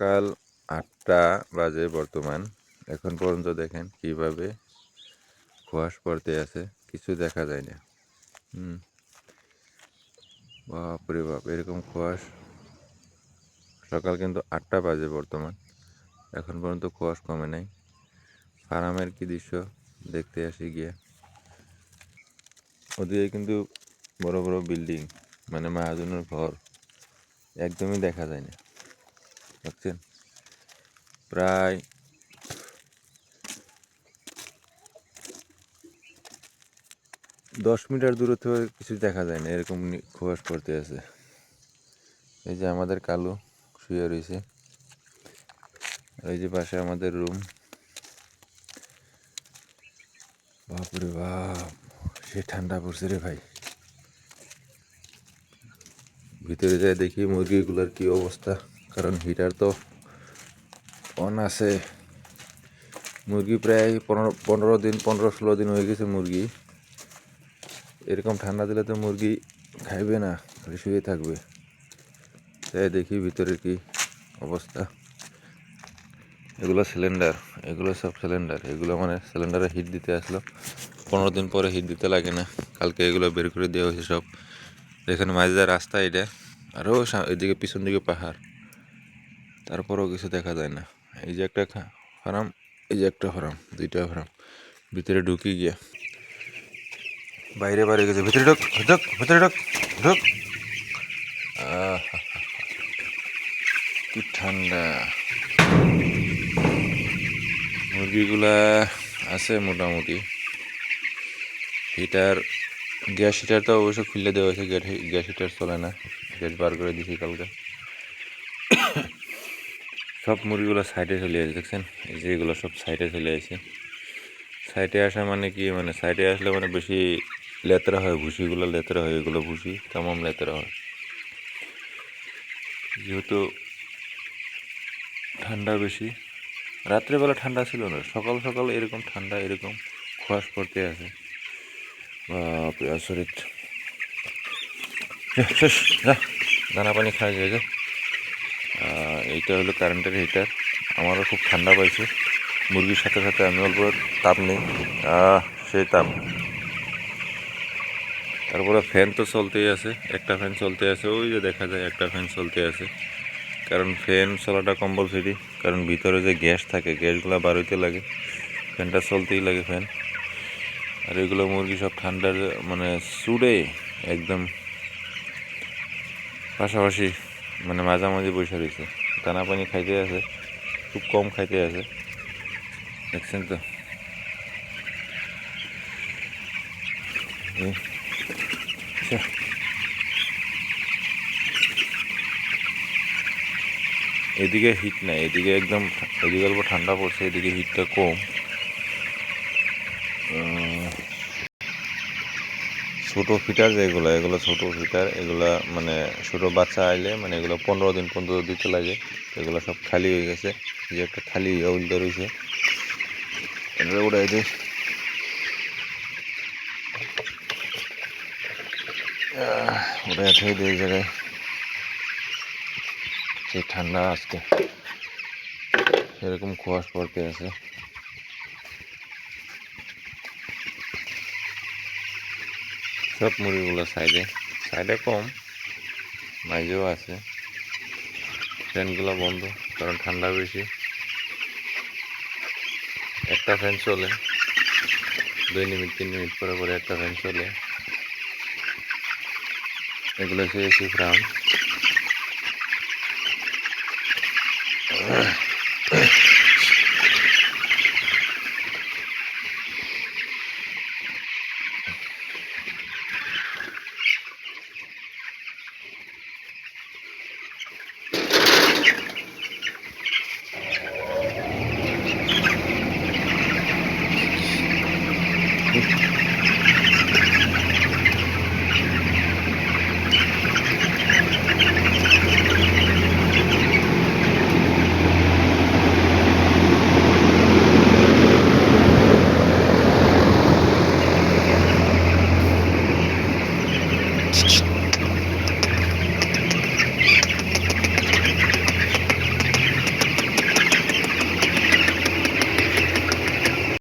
সকাল আটটা বাজে বর্তমান। এখন পর্যন্ত দেখেন কীভাবে কুয়াশ পড়তে আছে, কিছু দেখা যায় না। হুম। বাপরে বাপ, এরকম কুয়াশ। সকাল কিন্তু আটটা বাজে বর্তমান। এখন পর্যন্ত কুয়াশ কমে নাই। ফার্মের কি দৃশ্য দেখতে আসি গিয়ে। ওদিকে কিন্তু বড় বড় বিল্ডিং মানে মাহাজনের ঘর, একদমই দেখা যায় না। বুঝছেন প্রায় দশ মিটার দূরত্ব কিছু দেখা যায় না, এরকম কুয়াশ পড়তে আছে। এই যে আমাদের কালু শুয়ে রয়েছে। যে পাশে আমাদের রুম। বাপরে বাপ, সে ঠান্ডা পড়ছে রে ভাই। ভিতরে যাই দেখি মুরগিগুলোর কি অবস্থা। কারণ হিটার তো অন আছে। মুরগি প্রায় পনেরো পনেরো দিন, পনেরো ষোলো দিন হয়ে গেছে মুরগি। এরকম ঠান্ডা দিলে তো মুরগি খাইবে না, খালি শুয়ে থাকবে। তাই দেখি ভিতরে কি অবস্থা। এগুলো সিলিন্ডার এগুলো সব সিলিন্ডার এগুলো মানে সিলিন্ডারে হিট দিতে আসলো। পনেরো দিন পরে হিট দিতে লাগে না। কালকে এগুলো বের করে দেওয়া হয়েছে সব। এখানে মাঝে রাস্তা এটা। আরও এদিকে পিছন দিকে পাহাড়। তারপরেও কিছু দেখা যায় না। এই যে একটা ফার্ম এই যে একটা ফার্ম দুইটা ফার্ম ভিতরে ঢুকি গিয়া। বাইরে বাইরে গেছে। ভিতরে ঢোক ঢোক, ভিতরে ঢোক ঢোক। কি ঠান্ডা। মুরগিগুলা আছে মোটামুটি। হিটার, গ্যাস হিটার তো অবশ্য খুলে দেওয়া হয়েছে গ্যাস হিটার চলে না। গ্যাস বার করে দিছি কালকে। সব মুরগিগুলো সাইডে চলে আসে, দেখছেন? এই যে এগুলো সব সাইডে চলে আসে। সাইডে আসা মানে কি? মানে সাইডে আসলে মানে বেশি লেতেরা হয়, ভুসিগুলো লেতেরা হয়, এগুলো ভুসি তেমন লেতেরা হয়। যেহেতু ঠান্ডা বেশি, রাত্রেবেলা ঠান্ডা ছিল না, সকাল সকাল এরকম ঠান্ডা, এরকম কুয়াশ পড়তে আছে শেষ, যা, দানা পানি খাওয়া যায় এইটা হলো কারেন্টের হিটার আমারও খুব ঠান্ডা পাইছে। মুরগির সাথে সাথে আমি অল্প তাপ নেই। সেই তাপ। তারপরে ফ্যান তো চলতেই আছে। একটা ফ্যান চলতে আছে। ওই যে দেখা যায় একটা ফ্যান চলতে আছে। কারণ ফ্যান চলাটা কম্পালসরি কারণ ভিতরে যে গ্যাস থাকে, গ্যাসগুলো বাড়িতে লাগে। ফ্যানটা চলতেই লাগে ফ্যান আর এগুলো মুরগি সব ঠান্ডার মানে চুড়ে একদম। পাশাপাশি মানে মাঝামাঝি বসে রয়েছে। দানা পানি খাইতে আছে, খুব কম খাইতে আছে। দেখছেন তো? এদিকে হিট নাই, এদিকে একদম এদিকে অল্প ঠান্ডা পড়ছে, এদিকে হিটটা কম। ছোট ফিটার যেগুলো, এগুলো ছোট ফিটার, এগুলা মানে ছোট বাচ্চা আইলে মানে এগুলো পনেরো দিন পর্যন্ত দিতে লাগে। এগুলো সব খালি হয়ে গেছে, যে একটা খালি উল্টো রয়েছে। এটা উড়াই দিই উড়াই থেকে দিই জায়গায়। সেই ঠান্ডা আজকে। এরকম কুয়াশ পড়তে আছে। সব মুরগিগুলো সাইডে সাইডে কম মাইজেও আছে। ফ্যানগুলো বন্ধ, কারণ ঠান্ডা বেশি। একটা ফ্যান চলে, দুই মিনিট, তিন মিনিট পরে পরে একটা ফ্যান চলে। এগুলো হচ্ছে এসি ফ্রাম Gracias.